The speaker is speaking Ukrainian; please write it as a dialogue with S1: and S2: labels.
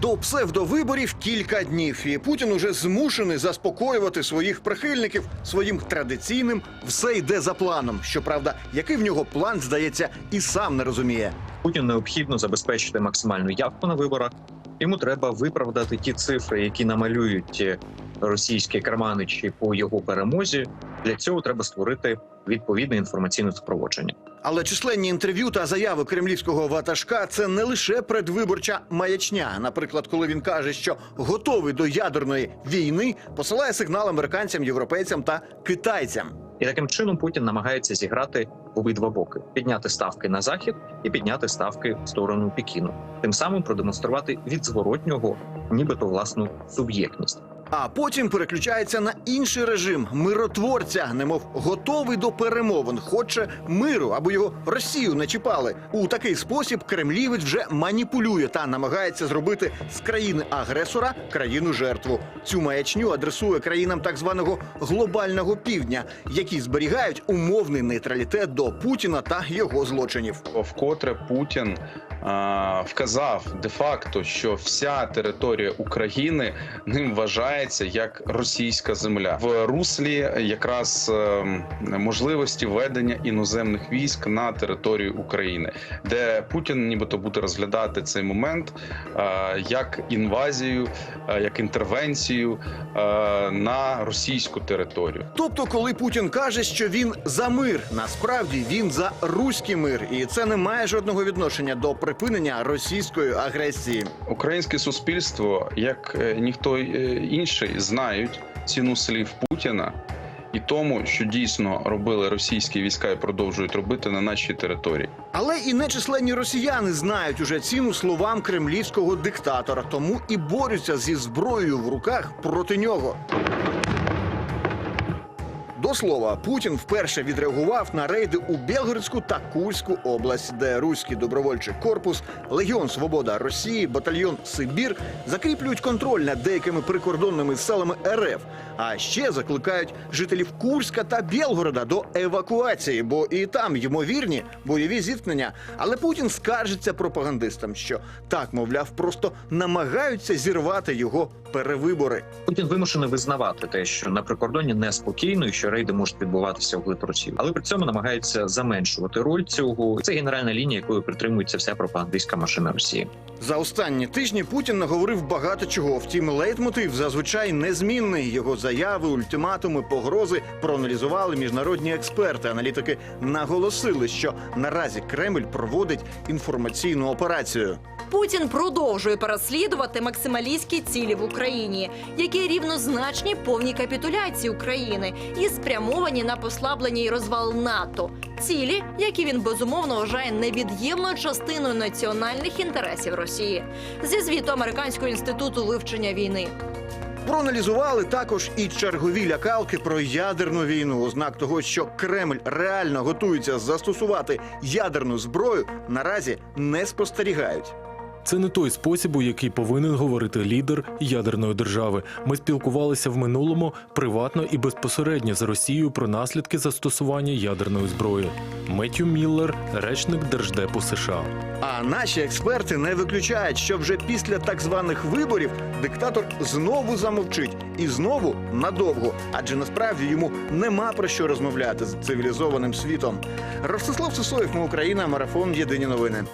S1: До псевдовиборів кілька днів, і Путін уже змушений заспокоювати своїх прихильників своїм традиційним все йде за планом. Щоправда, який в нього план здається, і сам не розуміє.
S2: Путіну необхідно забезпечити максимальну явку на виборах. Йому треба виправдати ті цифри, які намалюють е, російські карманичі по його перемозі. Для цього треба створити відповідне інформаційне супроводження.
S1: Але численні інтерв'ю та заяви кремлівського ватажка це не лише предвиборча маячня. Наприклад, коли він каже, що готовий до ядерної війни, посилає сигнал американцям, європейцям та китайцям.
S2: І таким чином Путін намагається зіграти в обидва боки: підняти ставки на захід і підняти ставки в сторону Пекіну, тим самим продемонструвати від зворотнього, нібито власну суб'єктність.
S1: А потім переключається на інший режим миротворця, немов готовий до перемовин, хоче миру, аби його Росію не чіпали. У такий спосіб кремлівець вже маніпулює та намагається зробити з країни агресора країну жертву. Цю маячню адресує країнам так званого глобального півдня, які зберігають умовний нейтралітет до Путіна та його злочинів.
S3: Вкотре Путін вказав де-факто, що вся територія України ним вважається як російська земля в руслі якраз ем, можливості ведення іноземних військ на територію України, де Путін нібито буде розглядати цей момент як інвазію, як інтервенцію на російську територію.
S1: Тобто, коли Путін каже, що він за мир, насправді він за руський мир, і це не має жодного відношення до припинення російської агресії.
S3: Українське суспільство, як е, ніхто е, інший, знають ціну слів Путіна і тому, що дійсно робили російські війська і продовжують робити на нашій території.
S1: Але і нечисленні росіяни знають уже ціну словам кремлівського диктатора, тому і борються зі зброєю в руках проти нього. До слова, Путін вперше відреагував на рейди у Білгородську та Курську область, де руський добровольчий корпус, Легіон Свобода Росії, батальйон Сибір закріплюють контроль над деякими прикордонними селами РФ. А ще закликають жителів Курська та Білгорода до евакуації, бо і там ймовірні бойові зіткнення. Але Путін скаржиться пропагандистам, що так, мовляв, просто намагаються зірвати його перевибори.
S2: Путін вимушений визнавати те, що на прикордоні неспокійно і що рейди можуть відбуватися в глиб Росії, але при цьому намагається заменшувати роль цього. Це генеральна лінія, якою притримується вся пропагандистська машина Росії.
S1: За останні тижні Путін наговорив багато чого. Втім, лейтмотив зазвичай незмінний. Його заяви, ультиматуми, погрози проаналізували міжнародні експерти. Аналітики наголосили, що наразі Кремль проводить інформаційну операцію.
S4: Путін продовжує переслідувати максималістські цілі в Україні, які рівнозначні повній капітуляції України і спрямовані на послаблення і розвал НАТО. Цілі, які він безумовно вважає невід'ємною частиною національних інтересів Росії, зі звіту Американського інституту вивчення війни.
S1: Проаналізували також і чергові лякалки про ядерну війну. Ознак того, що Кремль реально готується застосувати ядерну зброю, наразі не спостерігають.
S5: Це не той спосіб, у який повинен говорити лідер ядерної держави. Ми спілкувалися в минулому приватно і безпосередньо з Росією про наслідки застосування ядерної зброї. Меттю Міллер, речник Держдепу США.
S1: А наші експерти не виключають, що вже після так званих виборів диктатор знову замовчить і знову надовго, адже насправді йому нема про що розмовляти з цивілізованим світом. Ростислав Сисоєв, ми Україна, марафон Єдині новини.